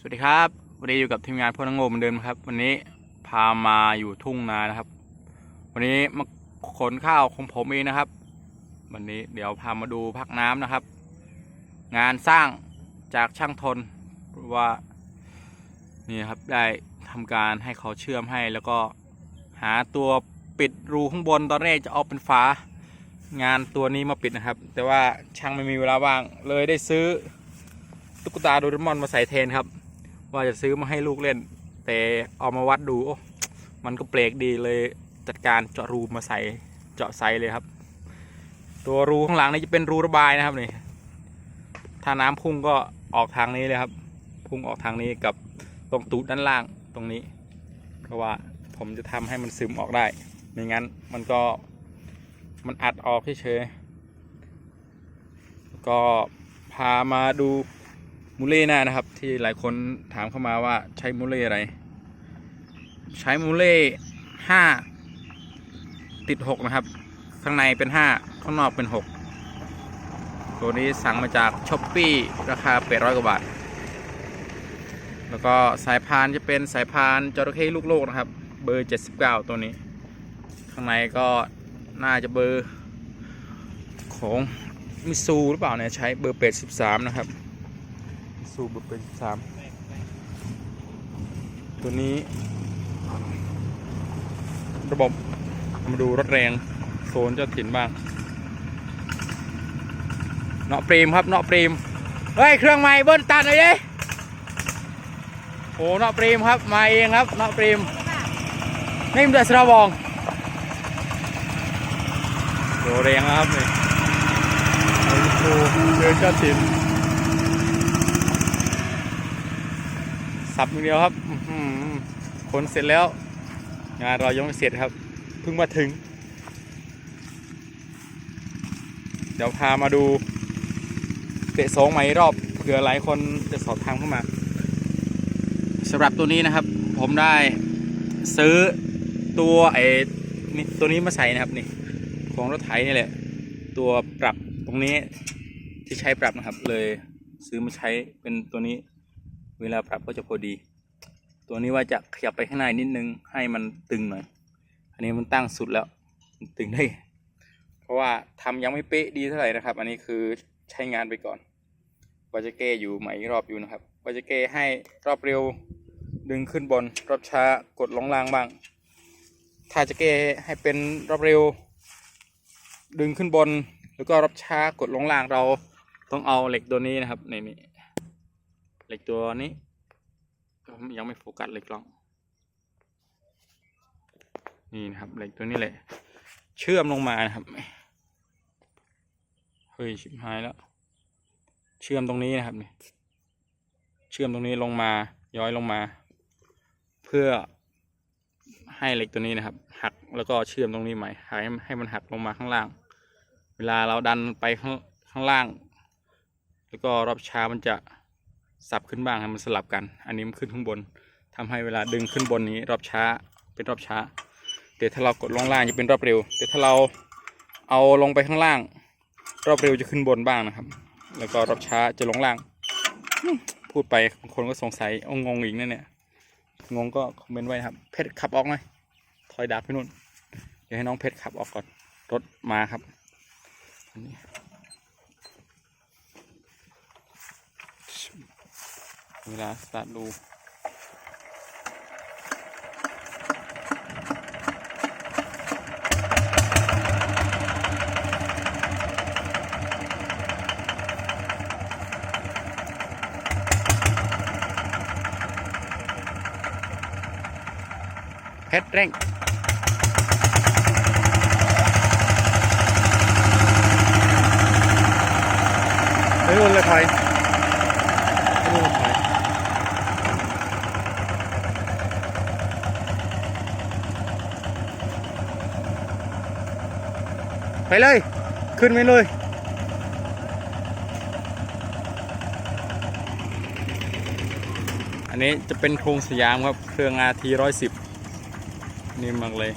สวัสดีครับวันนี้อยู่กับทีมงานพวกนังโงเหมือนเดิมครับ วันนี้พามาอยู่ทุ่งนานะครับ วันนี้มาขนข้าวของผมเองนะครับ วันนี้เดี๋ยวพามาดูพักน้ำนะครับ งานสร้างจากช่างทนเพราะว่านี่ครับได้ทำการให้เขาเชื่อมให้แล้วก็หาตัวปิดรูข้างบนตอนแรกจะเอาเป็นฝางานตัวนี้มาปิดนะครับ แต่ว่าช่างไม่มีเวลาว่างเลยได้ซื้อตุ๊กตาโดเรมอนมาใส่แทนครับ ว่าจะซื้อมาให้ลูกเล่น แต่เอามาวัดดูโอ้มันก็เปลกดีเลยจัดการเจาะรูมาใส่เจาะไซเลยครับ ตัวรูข้างหลังนี่จะเป็นรูระบายนะครับนี่ถ้าน้ำพุ่งก็ออกทางนี้เลยครับ พุ่งออกทางนี้กับตรงตูดด้านล่างตรงนี้ เพราะว่าผมจะทำให้มันซึมออกได้ไม่งั้นมันก็มันอัดออกเฉยๆก็พามาดู มูเล่หน้านะครับ ที่หลายคนถามเข้ามาว่าใช้มูเล่อะไร ใช้มูเล่ห้าติดหกนะครับ ข้างในเป็นห้าข้างนอกเป็นหกตัวนี้สั่งมาจากช้อปปี้ราคา800กว่าบาท แล้วก็สายพานจะเป็นสายพานจระเข้ลูกโลกนะครับ เบอร์79ตัวนี้ ข้างในก็น่าจะเบอร์ของมิซูหรือเปล่าเนี่ยใช้เบอร์83นะครับ มิซูเบอร์83ตัวนี้ ระบบมาดูรถแรง โซนเจ้าถิ่นบ้างเนาะเปรมครับเนาะเปรมเฮ้ย เครื่องไม้เบิ้ลตัดเลยดิโอ้เนาะเปรมครับ มาเองครับเนาะเปรมนี่มันเดือดสระบองโดแรงครับนี่โอ้โหเดินเจ้าถิ่น สับอย่างเดียวครับขนเสร็จแล้ว งานเรายังไม่เสร็จครับ เพิ่งมาถึง เดี๋ยวพามาดู เตะสองใหม่รอบเผื่อหลายคนจะสอบถามเข้ามาสำหรับตัวนี้นะครับ ผมได้ซื้อตัวไอ้นี่ตัวนี้มาใส่นะครับนี่ของรถไถนี่แหละ ตัวปรับตรงนี้ที่ใช้ปรับนะครับ เลยซื้อมาใช้เป็นตัวนี้ เวลาปรับก็จะพอดี ตัวนี้ว่าจะขยับไปข้างในนิดนึงให้มันตึงหน่อย อันนี้มันตั้งสุดแล้วตึงได้ เพราะว่าทำยังไม่เป๊ะดีเท่าไหร่นะครับ อันนี้คือใช้งานไปก่อนว่าจะแก้อยู่ใหม่อีกรอบอยู่นะครับว่าจะแก้ให้รอบเร็วดึงขึ้นบนรอบช้ากดลงล่างบ้าง ถ้าจะแก้ให้เป็นรอบเร็ว ดึงขึ้นบน แล้วก็รอบช้ากดลงล่างเราต้องเอาเหล็กตัวนี้นะครับในนี่ เหล็กตัวนี้ ยังไม่โฟกัสเหล็กกล้อง นี่นะครับเหล็กตัวนี้แหละ เชื่อมลงมานะครับ เฮ้ยชิบหายแล้ว เชื่อมตรงนี้นะครับนี่เชื่อมตรงนี้ลงมา ย้อยลงมา เพื่อให้เหล็กตัวนี้นะครับ หักแล้วก็เชื่อมตรงนี้ใหม่ให้ให้มันหักลงมาข้างล่าง เวลาเราดันไปข้างข้างล่าง แล้วก็รอบช้ามันจะ สับขึ้นบ้างให้มันสลับกัน อันนี้มันขึ้นข้างบนทำให้เวลาดึงขึ้นบนนี้รอบช้าเป็นรอบช้าเดี๋ยวถ้าเรากดลงล่างจะเป็นรอบเร็ว แต่ถ้าเราเอาลงไปข้างล่าง รอบเร็วจะขึ้นบนบ้างนะครับ แล้วก็รอบช้าจะลงล่าง พูดไปบางคนก็สงสัยองงอีกนั่นเนี่ยงงก็คอมเมนต์ไว้นะครับ เพชรขับออกหน่อยถอยดาบไปนู่นเดี๋ยวให้น้องเพชรขับออกก่อนรถมาครับอันนี้ เวลาสตาร์ทดูเพชรเร่งไปนู่นเลยพลอยไป ไปเลย ขึ้นไปเลยอันนี้จะเป็นโครงสยามครับ เครื่องอาทีร้อยสิบนี่มากเลย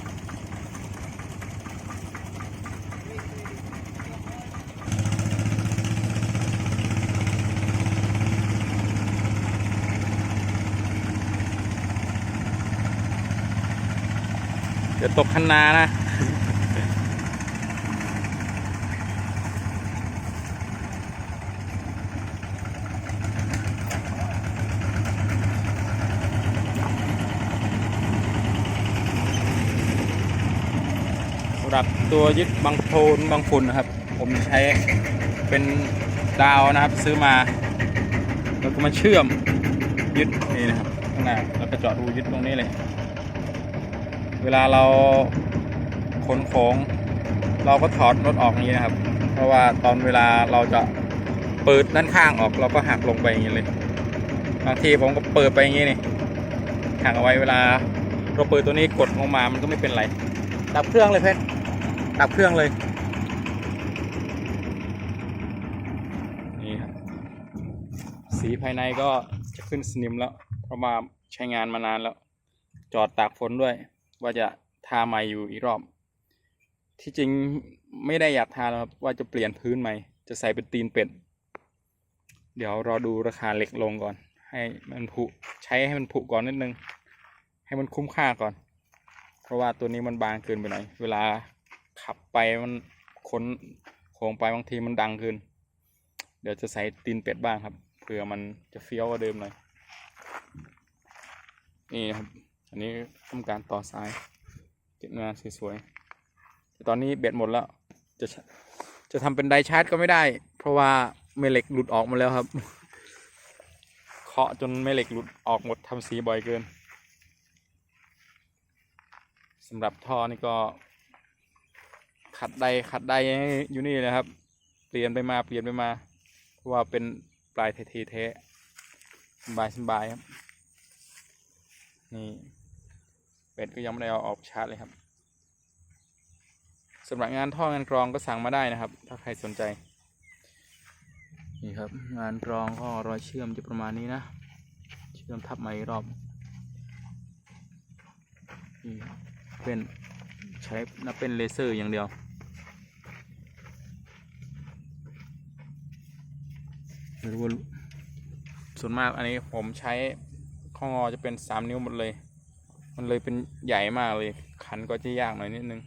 เดี๋ยวตกคันนานะ หรับตัวยึดบางโคลนบางฝุ่นนะครับ ผมใช้เป็นดาวนะครับซื้อมา แล้วก็มาเชื่อมยึดนี่นะครับข้างหน้าแล้วก็เจาะรูยึดตรงนี้เลย เวลาเราขนของเราก็ถอดรถออกนี้นะครับ เพราะว่าตอนเวลาเราจะเปิดด้านข้างออกเราก็หักลงไปอย่างนี้เลยบางทีผมก็เปิดไปอย่างนี้นี่หักเอาไว้เวลาเราเปิดตัวนี้กดลงมามันก็ไม่เป็นไรดับเครื่องเลยเพชร ดับเครื่องเลย นี่ครับ สีภายในก็จะขึ้นสนิมแล้ว เพราะว่าใช้งานมานานแล้ว จอดตากฝนด้วย ว่าจะทาใหม่อยู่อีกรอบ ที่จริงไม่ได้อยากทาแล้วครับ ว่าจะเปลี่ยนพื้นใหม่ จะใส่เป็นตีนเป็ด เดี๋ยวรอดูราคาเหล็กลงก่อน ให้มันผุ ใช้ให้มันผุก่อนนิดนึง ให้มันคุ้มค่าก่อน เพราะว่าตัวนี้มันบางเกินไปหน่อย เวลา ขับไปมันขนของไปบางทีมันดังเกินเดี๋ยวจะใส่ตีนเป็ดบ้างครับเผื่อมันจะเฟี้ยวกว่าเดิมหน่อยนี่นะครับ อันนี้ทำการต่อสายเก็บงานสวยๆแต่ตอนนี้เบ็ดหมดแล้ว จะจะทำเป็นไดชาร์จก็ไม่ได้ เพราะว่าแม่เหล็กหลุดออกมาแล้วครับ เคาะจนแม่เหล็กหลุดออกหมดทำสีบ่อยเกินสำหรับท่อนี่ก็ ขัดใดขัดใดอยู่นี่นะครับ เปลี่ยนไปมาเปลี่ยนไปมาว่าเป็นปลายเทๆเทสบายสบายครับ นี่เป็ดก็ยังไม่ได้เอาออกชาร์จเลยครับสำหรับงานท่องานกรองก็สั่งมาได้นะครับ ถ้าใครสนใจนี่ครับ งานกรองก็รอยเชื่อมจะประมาณนี้นะ เชื่อมทับใหม่รอบนี่เป็นใช้นับเป็นเลเซอร์อย่างเดียว ไม่รู้ว่าส่วนมากอันนี้ผมใช้ข้องอจะเป็นสามนิ้วหมดเลย มันเลยเป็นใหญ่มากเลย ขันก็จะยากหน่อยนิดนึง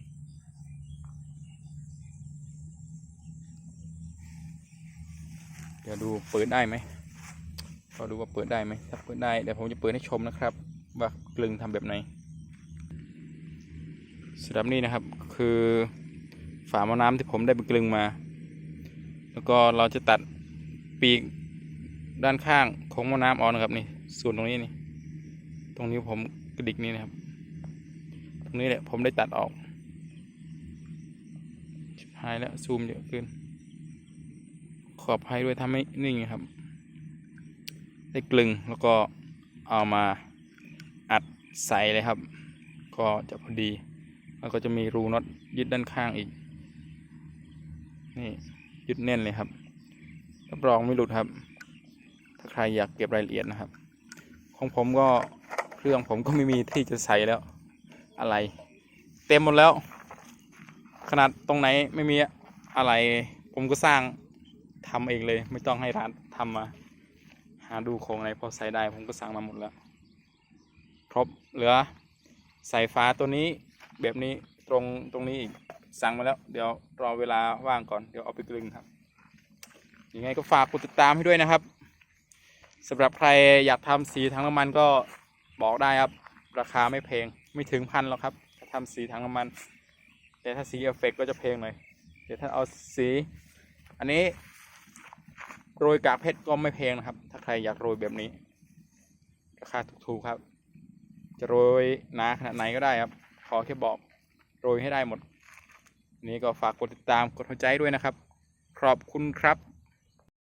เดี๋ยวดูเปิดได้ไหมก็ดูว่าเปิดได้ไหมถ้าเปิดได้เดี๋ยวผมจะเปิดให้ชมนะครับ ว่ากลึงทำแบบไหนสำหรับนี่นะครับคือฝาหม้อน้ำที่ผมได้ไปกลึงมา แล้วก็เราจะตัด ปีกด้านข้างของม้อน้ำออกนะครับนี่ส่วนตรงนี้นี่ ตรงนี้ผมกระดิกนี่นะครับ ตรงนี้แหละผมได้ตัดออกชิบหายแล้วซูมเยอะขึ้น ขอบให้ด้วยทำให้นิ่งครับ ได้กลึงแล้วก็เอามาอัดใส่เลยครับ ก็จะพอดีแล้วก็จะมีรูน็อตยึดด้านข้างอีก นี่ยึดแน่นเลยครับ รับรองไม่หลุดครับ ถ้าใครอยากเก็บรายละเอียดนะครับ ของผมก็เครื่องผมก็ไม่มีที่จะใส่แล้ว อะไร เต็มหมดแล้ว ขนาดตรงไหนไม่มีอะไร ผมก็สร้างทำเองเลย ไม่ต้องให้ร้านทำมา หาดูของไหนพอใส่ได้ ผมก็สั่งมาหมดแล้ว ครบเหลือสายฟ้าตัวนี้แบบนี้ตรงตรงนี้อีกสั่งมาแล้ว เดี๋ยวรอเวลาว่างก่อนเดี๋ยวเอาไปกลึงครับ ยังไงก็ฝากกดติดตามให้ด้วยนะครับสำหรับใครอยากทำสีถังน้ำมันก็บอกได้ครับ ราคาไม่แพงไม่ถึงพันหรอกครับถ้าทำสีถังน้ำมัน แต่ถ้าสีเอฟเฟกต์ก็จะแพงหน่อยเดี๋ยวถ้าเอาสี อันนี้โรยกากเพชรก็ไม่แพงนะครับ ถ้าใครอยากโรยแบบนี้ ราคาถูกๆครับ จะโรยหนาขนาดไหนก็ได้ครับ ขอแค่บอกโรยให้ได้หมด นี้ก็ฝากกดติดตามกดหัวใจด้วยนะครับ ขอบคุณครับ